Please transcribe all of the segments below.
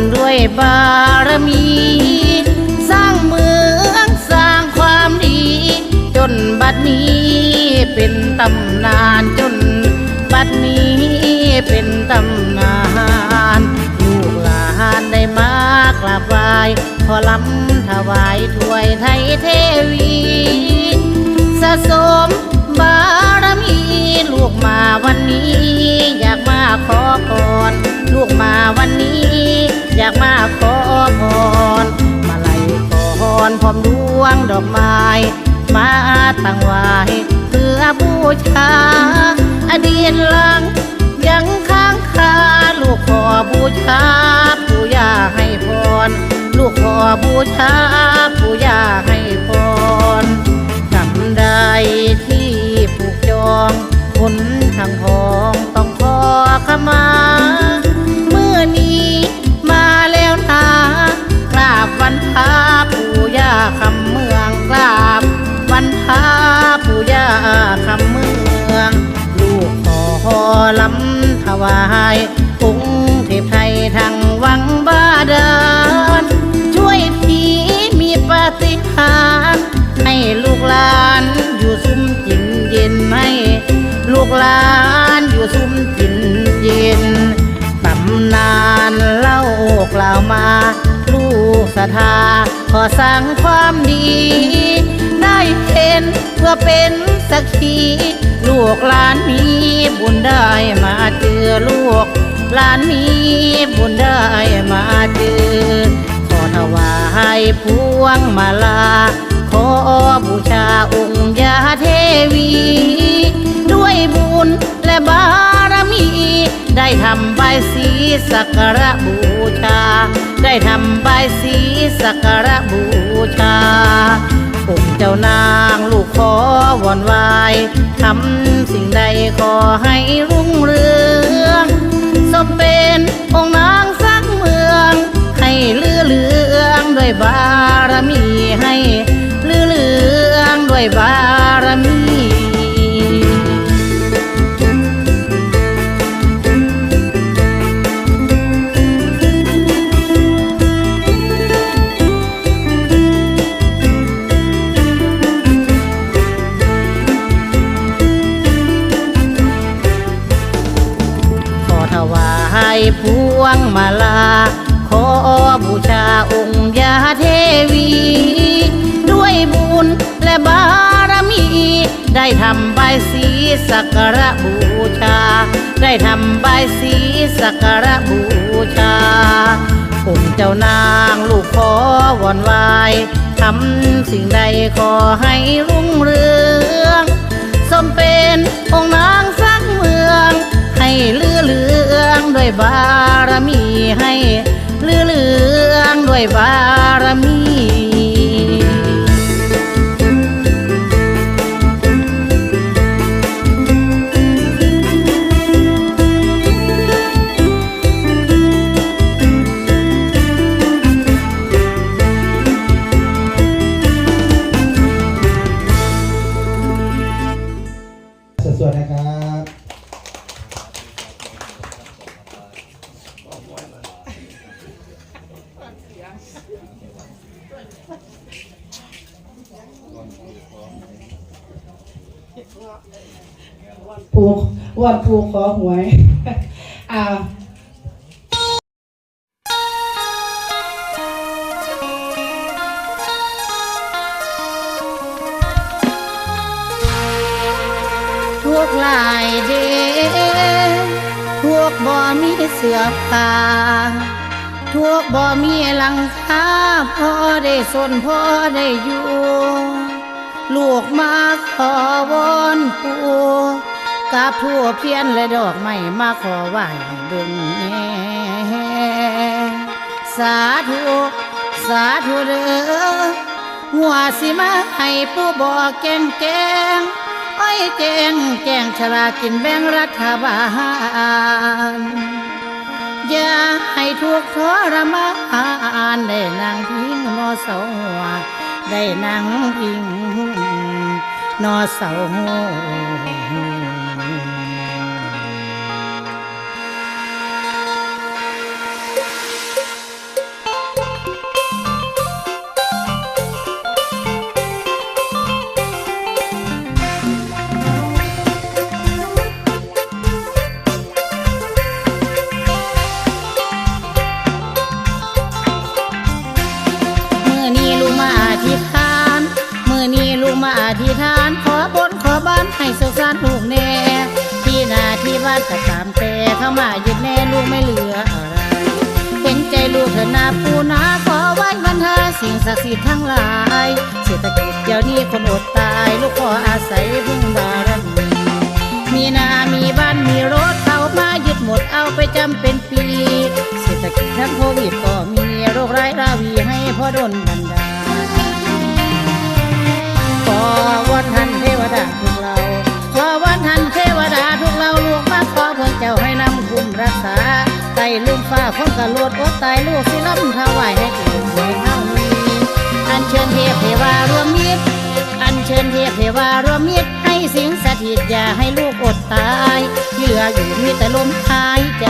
ำด้วยบารมี สร้างเมืองสร้างความดี จนบัดนี้เป็นตำนานจนบัดนี้เป็นตำนานลูกหลานได้มากราบไหว้ขอลำถวายถวยไทยเทวีสะสมบารมี ลูกมาวันนี้ อยากมาขอพรลูกมา อพรพร้อมดวงดอกไม้ มาตั้งไว้เพื่อบูชา อดีตหลัง ยังค้างคาลูกขอบูชาปู่ย่าให้พร ลูกขอบูชาปู่ย่าให้พรกำใดที่ผูกจองคนทางทองต้องขอขมา วายองค์เทพไทยทางวังบาดาลช่วยผีมีปฏิหารให้ลูกหลาน ธาขอสร้างความดี ได้เห็นเพื่อเป็นสักขีลูกหลานมีบุญได้มาเจอลูกหลานมีบุญได้มาเจอ ขอถวายพวงมาลา ขอบูชาองค์ยาเทวี ทำใบสีสักการะบูชา ได้ทำใบสีสักการะบูชาองค์เจ้านางลูกขอวอนวายทำสิ่งใดขอให้รุ่งเรืองสมเป็นองค์นางสร้างเมือง ให้เลือเลืองด้วยบารมีให้เลือเลืองด้วยบารมีายสีสักการะบูชา ได้ทำใบายสีสักการะบูชาองค์เจ้านางลูกขอวอนวายทำสิ่งใดขอให้รุ่งเรืองสมเป็นองค์นางสร้างเมือง ให้เลือเลืองด้วยบารมีให้เลือเลืองด้วยบารมี ผูกวันผูกขอหวยอ่าพวกลายเดพวกบ่มีเสื้อผ้าพวกบ่มีหลังคาพอได้สนพอได้อยู่ ลูกมาขอวอนปู่ กับทั่วเพียนและดอกไม้มาขอไหว้เบิ่งแน่สาธุสาธุเด้อหัวสิมาให้ผู้บอกแกงแกงอ้อยแกงแกงฉลากินแบ่งรัฐบาล อย่าให้ทุกข์ทรมานได้นั่งพิงนอเสาหัวได้นั่งพิงนอเสาหัว นาที่านก็ตามแต่เข้ามาหยึดแน่ลูกไม่เหลืออะไรเห็นใจลูกเถอะนาปูนาขอไว้บรรทาสิ่งศักดิ์สิทธิ์ทั้งหลาย เศรษฐกิจเดี๋ยวนี้คนอดตาย ลูกขออาศัยพึ่งบารมีมีนา มีบ้านมีรถเขามายึดหมดเอาไปจำเป็นปี เศรษฐกิจทั้งโควิดก็มีโรคร้ายราวีให้พ่อดนบันดาลขอวันทันเทวดาทุกเราขอวันทันเทวดาทุกเราลูก ระโลดอดตายลูกสิล้ำถวายให้เกิดหวยเท่านี้อันเชิญเทพเทวารวมมิตร อันเชิญเทพเทวารวมมิตร ให้สิงสถิตอย่าให้ลูกอดตายที่เหลืออยู่มีแต่ลมหายใจ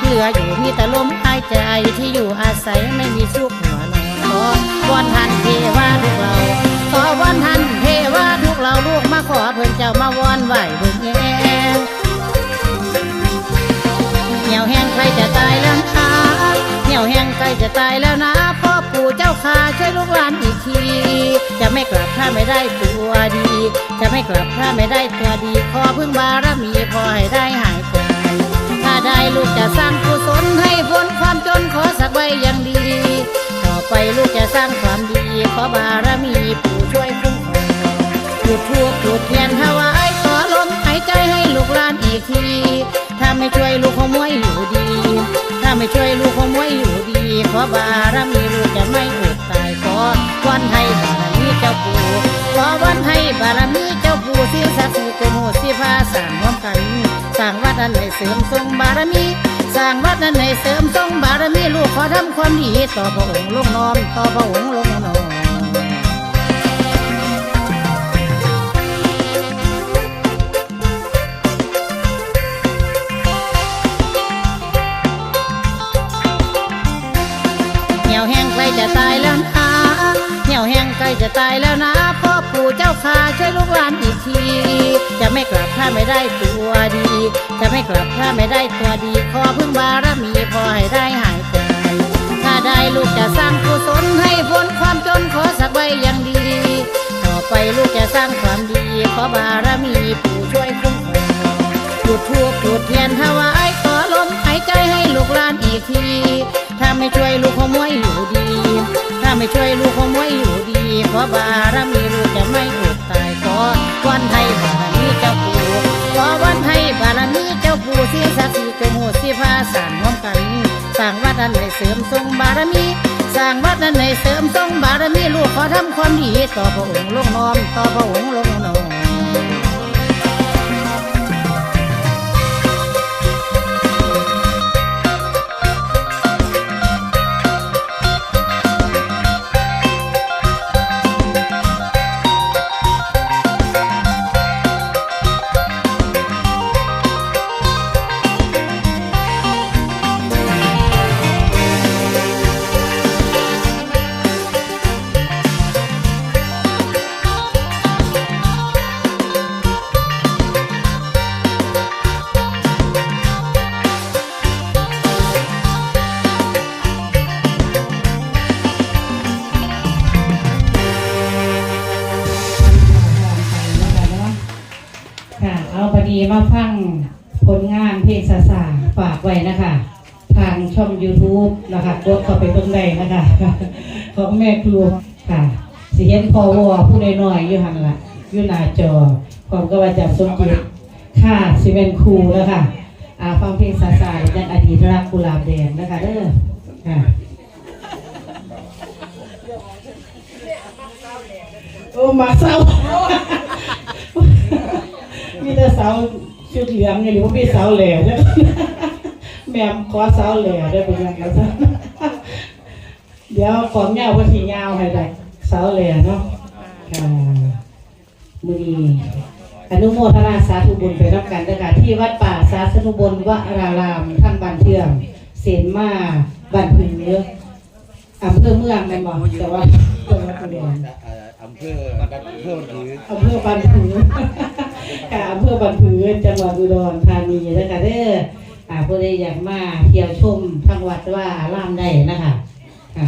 ที่เหลืออยู่มีแต่ลมหายใจที่อยู่อาศัยไม่มีสุขหัวนอนขอวอนทันเทวาทุกเราขอวอนทันเทวาทุกเราลูกมาขอเพิ่นเจ้ามาวอนไหวเพิ่นแง่ จะตายแล้วนะพ่อปู่เจ้าข้าช่วยลูกหลานอีกที จะไม่กลับถ้าไม่ได้ตัวดี จะไม่กลับถ้าไม่ได้ตัวดี ขอพึ่งบารมีพอให้ได้หายใจถ้าได้ลูกจะสร้างกุศลให้พ้นความจนขอสักใบอย่างดี ต่อไปลูกจะสร้างความดี ขอบารมีปู่ช่วยคุ้มครองจุดทูบจุดเทียนถวายขอลมหายใจให้ลูกหลานอีกที ถ้าไม่ช่วยลูกขโมยอยู่ดี ถ้าไม่ช่วยลูกขโมยอยู่ดี ขอบารมีลูกจะไม่อดตายขอวันให้บารมีเจ้าปู่ขอวันให้บารมีเจ้าปู่สิศักดิ์สิทธิ์โหดสิพาสร้างร่วมกันสร้างวัดอันไหนเสริมทรงบารมีสร้างวัดนั้นให้เสริมทรงบารมีลูกขอทำความดีต่อพระองค์ลงน้อมต่อพระองค์ลงน้อม จะตายแล้วนะเหี่ยวแห้งใกล้จะตายแล้วนะพ่อปู่เจ้าข้าช่วยลูกหลานอีกทีจะไม่กลับถ้าไม่ได้ตัวดี จะไม่กลับถ้าไม่ได้ตัวดี ขอพึ่งบารมีพอให้ได้หายใจถ้าได้ลูกจะสร้างกุศลให้พ้นความจนขอสักใบอย่างดี ต่อไปลูกจะสร้างความดี ขอบารมีปู่ช่วยคุ้มครองจุดทูบจุดเทียนถวายขอลมหายใจให้ลูกหลานอีกทีถ้าไม่ช่วยลูกขโมยอยู่ ถ้าไม่ช่วยลูกขโมยอยู่ดี เพราะบารมีลูกจะไม่อดตายขอวันไทยบารมีเจ้าปู่ขอวันไทยบารมีเจ้าปู่ที่ศักดิ์สิทธิ์จงโหดสิพาสร้างร่วมกันสร้างวัดอันไหนเสริมทรงบารมีสร้างวัดอันไหนเสริมทรงบารมีลูกขอทำความดีต่อพระองค์ลงน้อมต่อพระองค์ลงน้อม มาฟังผลงานเพลงสาสาฝากไว้นะคะ ทางช่อง YouTube นะคะกดเข้าไปเบิ่งได้นะคะ ของแม่ครัวค่ะสิเห็นพอวอผู้น้อยๆอยู่หันละอยู่หน้าจอพร้อมกับอาจารย์สมจิตค่ะสิเป็นครูแล้วค่ะอ่าฟังเพลงสาสาจากอดีตรักกุหลาบแดงนะคะเด้อค่ะโอ้มาเศร้า สาวชุดเหลืองอย่างนี้ว่ามีสาวแหล่เนี่ยแม่มขอสาวแหล่ได้เป็นยังไงซะเดี๋ยวของยาวก็ทียาวให้ได้สาวแหล่เนาะค่ะมือนีอนุโมทนาสาธุบุญไปรับกันนะคะที่วัดป่าสาสนุบลวรารามท่านบ้านเทืองเสนมาบ้านพึ่งเยอะอำเภอเมืองแม่นบอกแต่ว่าจังหวัดอุดรอำเภออำเภอบันผืออำเภอบันผือ ค่ะอำเภอบันผือจังหวัดอุดรธานีนะคะเด้ออ่าผู้ใดอยากมาเที่ยวชมทางวัดว่าล่ามได้นะคะค่ะ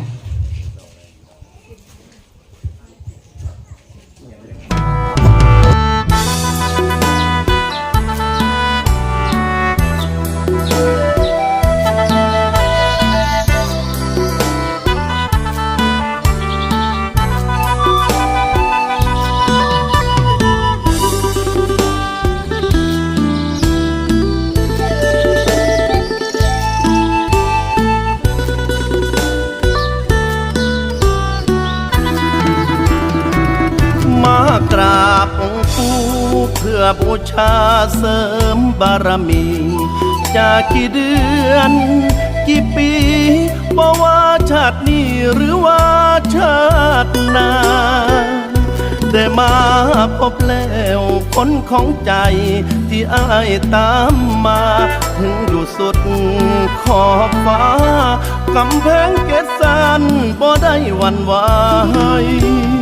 ชาเสริมบารมี จากกี่เดือน กี่ปีบ่ว่าชาตินี้หรือว่าชาติหน้าได้มาพบแล้วผลของใจที่อายตามมา ถึงอยู่สุดขอบฟ้ากำแพงเกศสันบ่ได้วันไหวเ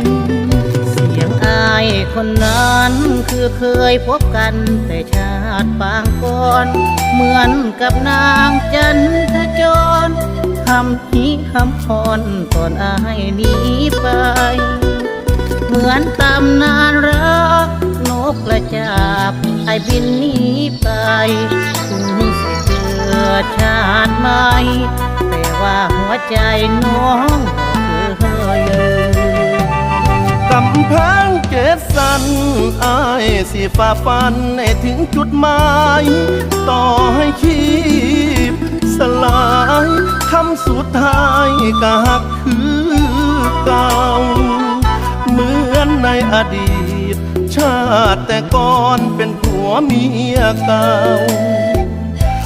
สียายคนนั้นคือเคยพบกันแต่ชาติปางก่อน เหมือนกับนางจันทจรคำฮีคำพรตอนอายหนีไป เหมือนตำนานรักนกกระจาบไอบินหนีไปถึงสิเจอชาติใหม่แต่ว่าหัวใจน้องบ่เคยลืม กำแพงเกศสันอายสิฝ่าฟันให้ถึงจุดหมาย ต่อให้ชีพสลายคำสุดท้ายก็หักคือเก่า เหมือนในอดีต ชาติแต่ก่อนเป็นผัวเมียเก่า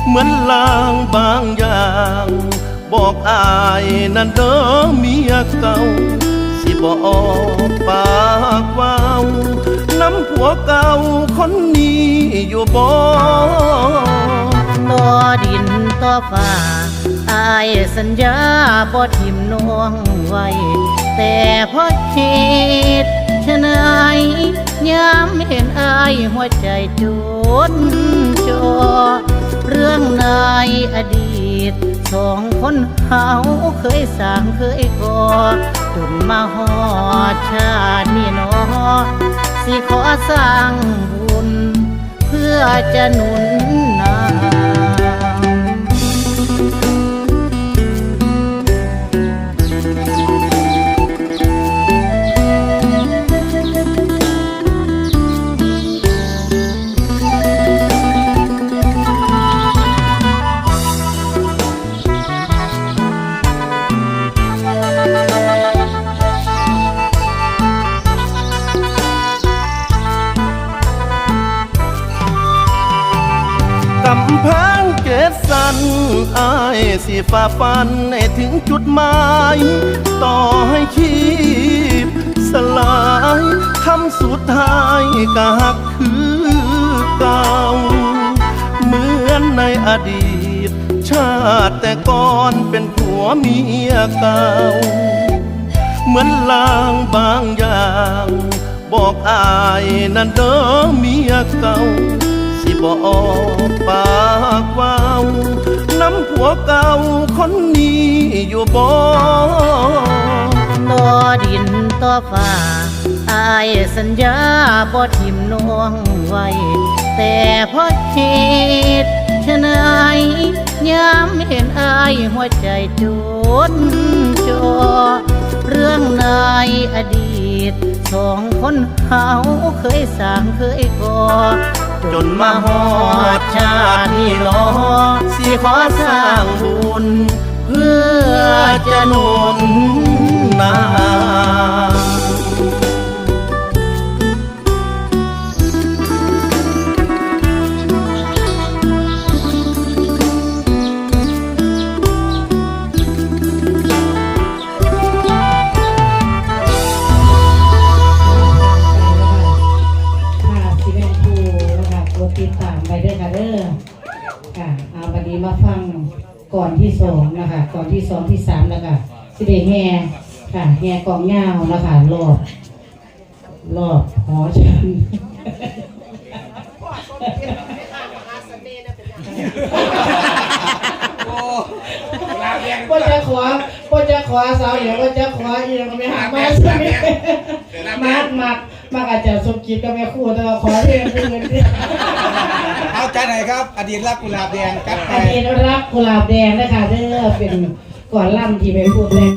เหมือนลางบางอย่าง บอกอายนั่นเด้อเมียเก่า บอกปากว้าน้ำผัวเก่าคนนี้อยู่บ่ต่อดินต่อฟ้าอายสัญญาบ่ทิมน้องไว้ แต่พราะเหตุชะไหนยามเห็นอายหัวใจจดจอเรื่องในอดีต สองคนเฮาเคยสร้างเคยก่อจนมาหอดชาตินี้นอสิขอสร้างบุญ เพื่อจะหนุนนำ ฝ่าฟันให้ถึงจุดหมาย ต่อให้ชีพสลายคำสุดท้ายก็หักคือเก่า เหมือนในอดีต ชาติแต่ก่อนเป็นผัวเมียเก่า เหมือนลางบางอย่าง บอกอายนั่นเด้อเมียเก่า สิบอกปากว้า น้ำผัวเก่าคนนี้อยู่บ่ต่อดินต่อฟ้าอายสัญญาบ่ทิมน้องไว้ แต่พราะเหตุชะไหนยามเห็นอายหัวใจจดจอเรื่องในอดีตสองคนเฮาเคยสางเคยก่อ จนมาหอดชาตินี้เนอสิขอสร้างบุญเพื่อจะหนุน ห่ค่ะแห่กองเงาวนะคะรอบรอบหอฉันโอ้ลาแดงก็จะขอก็จะขอสาวเดี๋ยวก็จะขออีกก็ไม่หามาสิมากมากมากอาจจะสมคิดก็ไม่คู่แต่ว่าขอเรียนเพื่อนที่เอาใจไหนครับ อดีตรักกุหลาบแดงจัดไปอันนี้รักกุหลาบแดงนะคะเด้อเป็นก่อนล่ำที่ไปพูดเลย